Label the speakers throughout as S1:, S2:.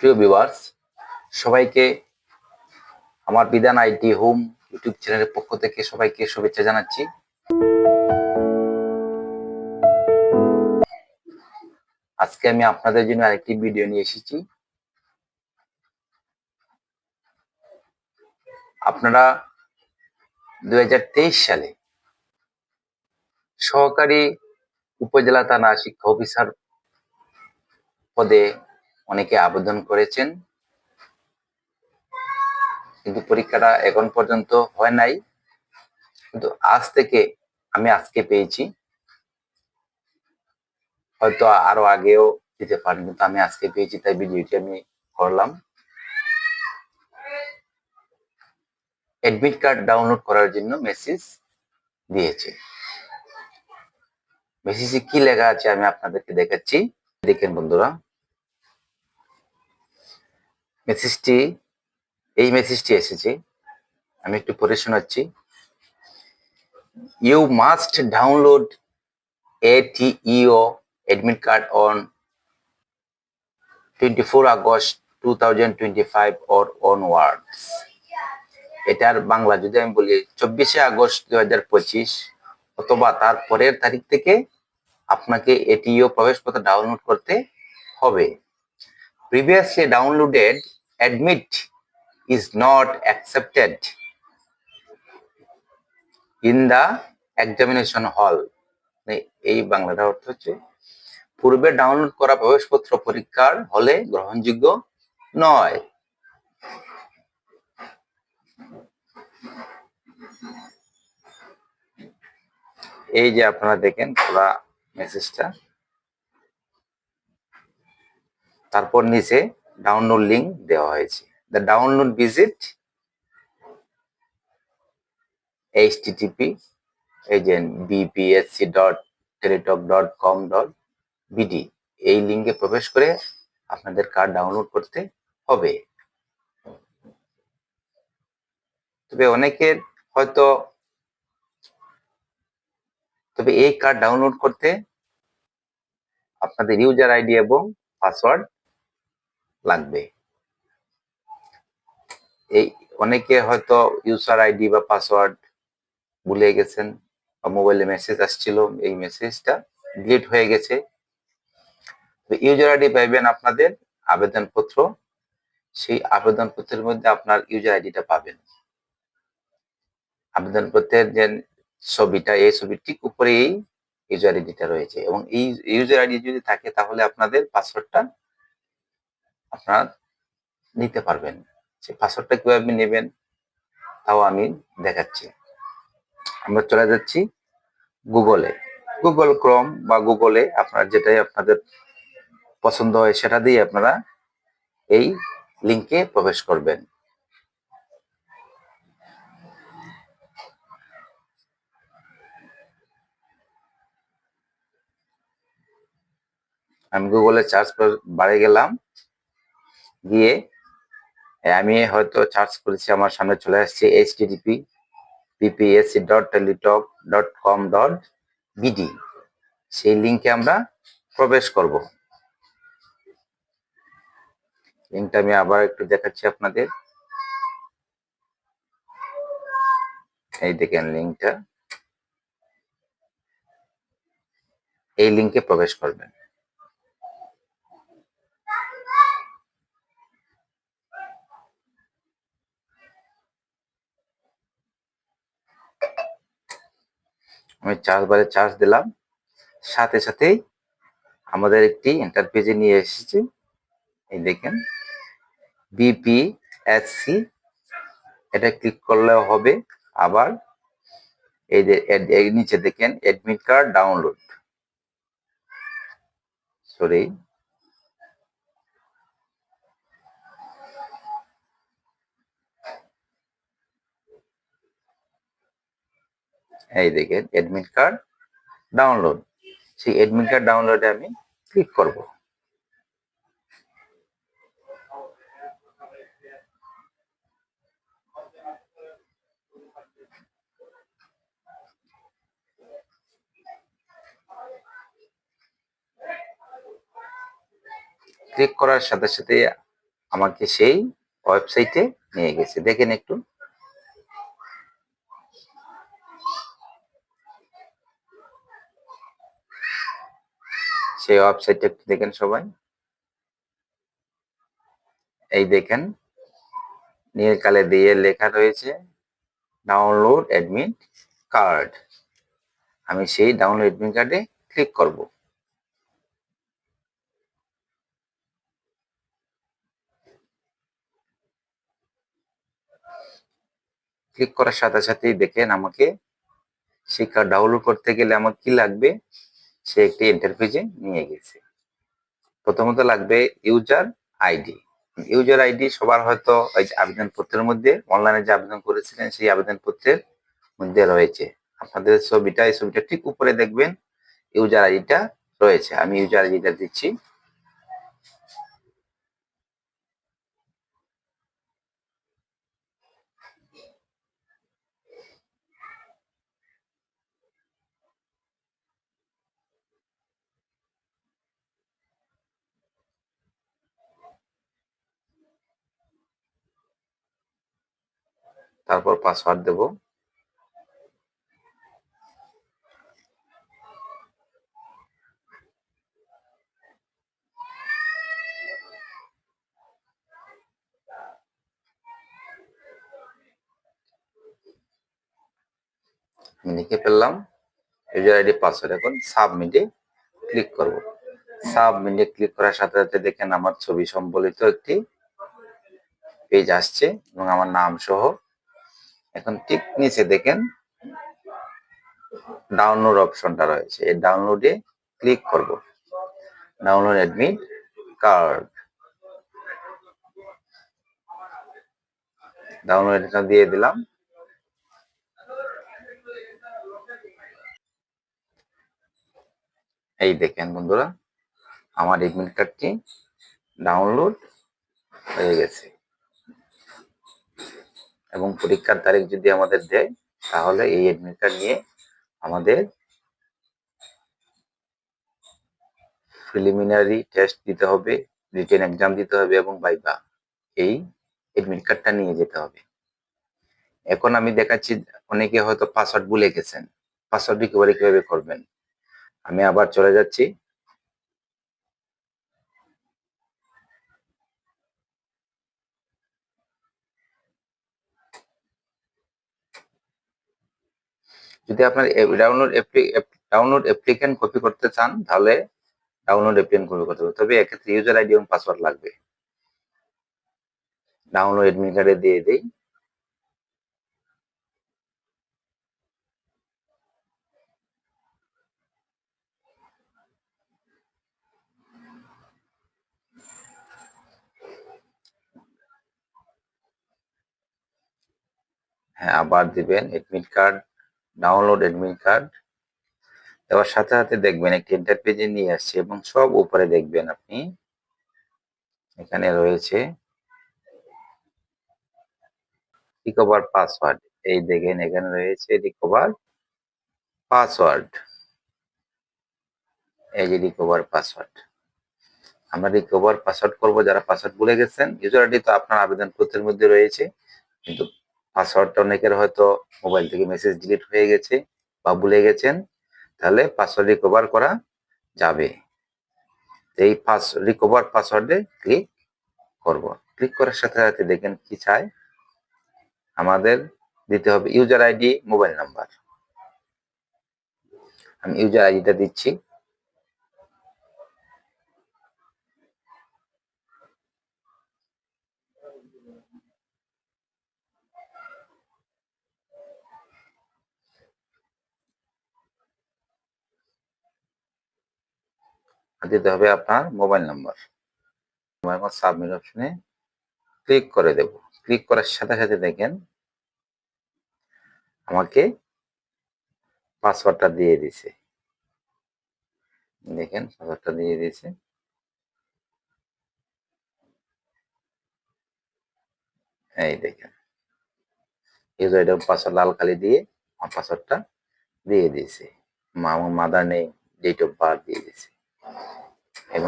S1: প্রিয় ভিউয়ার্স সবাইকে আমার বিধান আইটি হোম ইউটিউব চ্যানেলের পক্ষ থেকে সবাইকে শুভেচ্ছা জানাচ্ছি। আজকে আমি আপনাদের জন্য আরেকটি ভিডিও নিয়ে এসেছি। আপনারা দু হাজার তেইশ সালে সহকারী উপজেলা থানা শিক্ষা অফিসার পদে অনেকে আবেদন করেছেন, কিন্তু পরীক্ষাটা এখন পর্যন্ত হয় নাই। কিন্তু আজ থেকে আমি আজকে পেয়েছি। হয়তো আরও আগেও দিতে পারেন, কিন্তু আমি আজকে পেয়েছি, তাই ভিডিওটি আমি করলাম। অ্যাডমিট কার্ড ডাউনলোড করার জন্য মেসেজ দিয়েছে। মেসেজে কি লেখা আছে আমি আপনাদেরকে দেখাচ্ছি। দেখেন বন্ধুরা। মেসেজটি এই মেসেজটি এসেছে। আমি একটু পড়ে শোনাচ্ছি। You must download ATEO admit card on 24 August 2025 or onwards. এটার বাংলা যদি আমি বলি, চব্বিশে আগস্ট দুই হাজার পঁচিশ অথবা তার পরের তারিখ থেকে আপনাকে এটিও প্রবেশপত্র ডাউনলোড করতে হবে। Previously downloaded admit is not accepted in the examination hall এই বাংলাটা অর্থ হচ্ছে, পূর্বে ডাউনলোড করা প্রবেশপত্র পরীক্ষার হলে গ্রহণযোগ্য নয়। এই যে আপনারা দেখেন খোলা মেসেজটা তারপর নিচে ডাউনলোড লিঙ্ক দেওয়া হয়েছে। দ্য ডাউনলোড ভিজিট এইচটিটিপি এই যে BPSC dot Teletalk dot com dot BD এই লিঙ্কে প্রবেশ করে আপনাদের কার্ড ডাউনলোড করতে হবে। তবে অনেকের হয়তো তবে এই কার্ড ডাউনলোড করতে আপনাদের ইউজার আইডি এবং পাসওয়ার্ড লাগবে। এই অনেকে হয়তো ইউজার আইডি বা পাসওয়ার্ড ভুলে গেছেন বা মোবাইলে মেসেজ আসছিল, এই মেসেজটা ডিলিট হয়ে গেছে। ইউজার আইডি পাইবেন আপনাদের আবেদনপত্র। সেই আবেদনপত্রের মধ্যে আপনার ইউজার আইডিটা পাবেন। আবেদনপত্রের যে ছবিটা, এই ছবির ঠিক উপরে এই ইউজার আইডিটা রয়েছে এবং এই ইউজার আইডি যদি থাকে তাহলে আপনাদের পাসওয়ার্ডটা আপনারা নিতে পারবেন। সেই পাসওয়ার্ডটা কীভাবে নেবেন, তাও আমি দেখাচ্ছি। আমরা চলে যাচ্ছি গুগলে গুগল ক্রম বা গুগলে আপনার যেটাই আপনাদের পছন্দ হয়, সেটা দিয়ে আপনারা এই লিঙ্কে প্রবেশ করবেন। আমি গুগলে চার্জ বাড়ে গেলাম। গিয়ে আমি হয়তো চার্জ করেছি, আমার সামনে চলে আসছে H TDP PPSC dot Teletalk dot com dot BD সেই লিঙ্কে আমরা প্রবেশ করব। লিঙ্কটা আমি আবার একটু দেখাচ্ছি আপনাদের। এই দেখেন লিঙ্কটা এই লিঙ্কে প্রবেশ করবেন। আমি চার্জ বারে চার্জ দিলাম। সাথে সাথেই আমাদের একটি ইন্টারপেজে নিয়ে এসেছি। এই দেখেন বিপিএসসি এটা ক্লিক করলেও হবে। আবার এই যে নিচে দেখেন অ্যাডমিট কার্ড ডাউনলোড সরি এই দেখেন অ্যাডমিট কার্ড ডাউনলোড সেই অ্যাডমিট কার্ড ডাউনলোডে আমি ক্লিক করব। ক্লিক করার সাথে সাথে আমাকে সেই ওয়েবসাইটে নিয়ে গেছে। দেখেন একটু। সেই ওয়েবসাইটটা একটু দেখেন সবাই। এই দেখেন নীল কালে দিয়ে লেখা রয়েছে ডাউনলোড অ্যাডমিট কার্ড আমি সেই ডাউনলোড অ্যাডমিট কার্ডে ক্লিক করব। ক্লিক করার সাথে সাথেই দেখেন আমাকে কার্ড ডাউনলোড করতে গেলে আমার কি লাগবে? সে একটি ইন্টারফেসে নিয়ে গেছে। প্রথমত লাগবে ইউজার আইডি ইউজার আইডি সবার হয়তো ওই আবেদনপত্রের মধ্যে অনলাইনে যে আবেদন করেছিলেন, সেই আবেদনপত্রের মধ্যে রয়েছে। আপনাদের ছবিটা, এই ছবিটা ঠিক উপরে দেখবেন ইউজার আইডিটা রয়েছে। আমি ইউজার আইডিটা দিচ্ছি। তারপর পাসওয়ার্ড দেব। লিখে ফেললাম। ইউজার আইডি পাসওয়ার্ড এখন সাবমিটে ক্লিক করব। সাবমিটে ক্লিক করার সাথে সাথে দেখেন আমার ছবি সম্বলিত একটি পেজ আসছে এবং আমার নাম সহ এখন ঠিক নিচে দেখেন ডাউনলোড অপশনটা রয়েছে। এই ডাউনলোডে ক্লিক করব। ডাউনলোড অ্যাডমিট কার্ড ডাউনলোড দিয়ে দিলাম। এই দেখেন বন্ধুরা, আমার এডমিট কার্ডটি ডাউনলোড হয়ে গেছে। এবং পরীক্ষার তারিখ যদি আমাদের দেয়, তাহলে এই এডমিট কার্ড নিয়ে আমাদের প্রিলিমিনারি টেস্ট দিতে হবে রিটেন এক্সাম দিতে হবে এবং বাইবা এই এডমিট কার্ডটা নিয়ে যেতে হবে। এখন আমি দেখাচ্ছি, অনেকে হয়তো পাসওয়ার্ড ভুলে গেছেন। পাসওয়ার্ড রিকভারি কীভাবে করবেন? আমি আবার চলে যাচ্ছি। যদি আপনার ডাউনলোড ডাউনলোড অ্যাপ্লিকেন্ট কপি করতে চান, তাহলে ডাউনলোড অ্যাপ্লিকেন্ট কপি করতে হবে। তবে এক্ষেত্রে ইউজার আইডি এবং পাসওয়ার্ড লাগবে। ডাউনলোড এডমিট কার্ডে দিয়ে দেই। হ্যাঁ আবার দিবেন admit card download admit card এবার সাথে সাথে দেখবেন একটি ইন্টার পেজে নিয়ে আসছে এবং সব উপরে দেখবেন আপনি। এখানে রয়েছে রিকভার পাসওয়ার্ড এই দেখেন এখানে রয়েছে রিকভার পাসওয়ার্ড এই যে রিকভার পাসওয়ার্ড আমরা রিকভার পাসওয়ার্ড করব, যারা পাসওয়ার্ড ভুলে গেছেন ইউজার আইডি তো আপনার আবেদন পত্রের মধ্যে রয়েছে। কিন্তু পাসওয়ার্ডটা অনেকের হয়তো মোবাইল থেকে মেসেজ ডিলিট হয়ে গেছে বা ভুলে গেছেন, তাহলে পাসওয়ার্ড রিকভার করা যাবে। এই পাস রিকভার পাসওয়ার্ডে ক্লিক করব। ক্লিক করার সাথে সাথে দেখেন কি চায় আমাদের দিতে হবে ইউজার আইডি মোবাইল নাম্বার আমি ইউজার আইডিটা দিচ্ছি। দিতে হবে আপনার মোবাইল নাম্বার। মোবাইল সাবমিট অপশনে ক্লিক করে দেব। ক্লিক করার সাথে সাথে দেখেন আমাকে পাসওয়ার্ডটা দিয়ে দিছে। দেখেন পাসওয়ার্ডটা দিয়ে দিয়েছে এই দেখেন। ইউজার পাসওয়ার্ড লাল কালি দিয়ে আমার পাসওয়ার্ডটা দিয়ে দিয়েছে মা আমার মাদার নেই ডেট অফ বার্থ দিয়ে দিয়েছে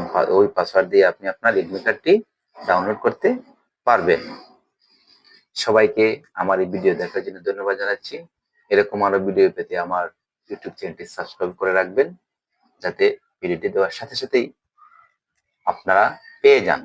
S1: এবং ওই পাসওয়ার্ড দিয়ে আপনি আপনার এডমিট কার্ডটি ডাউনলোড করতে পারবেন। সবাইকে আমার এই ভিডিও দেখার জন্য ধন্যবাদ জানাচ্ছি। এরকম আরও ভিডিও পেতে আমার ইউটিউব চ্যানেলটি সাবস্ক্রাইব করে রাখবেন। যাতে ভিডিওটি দেওয়ার সাথে সাথেই আপনারা পেয়ে যান।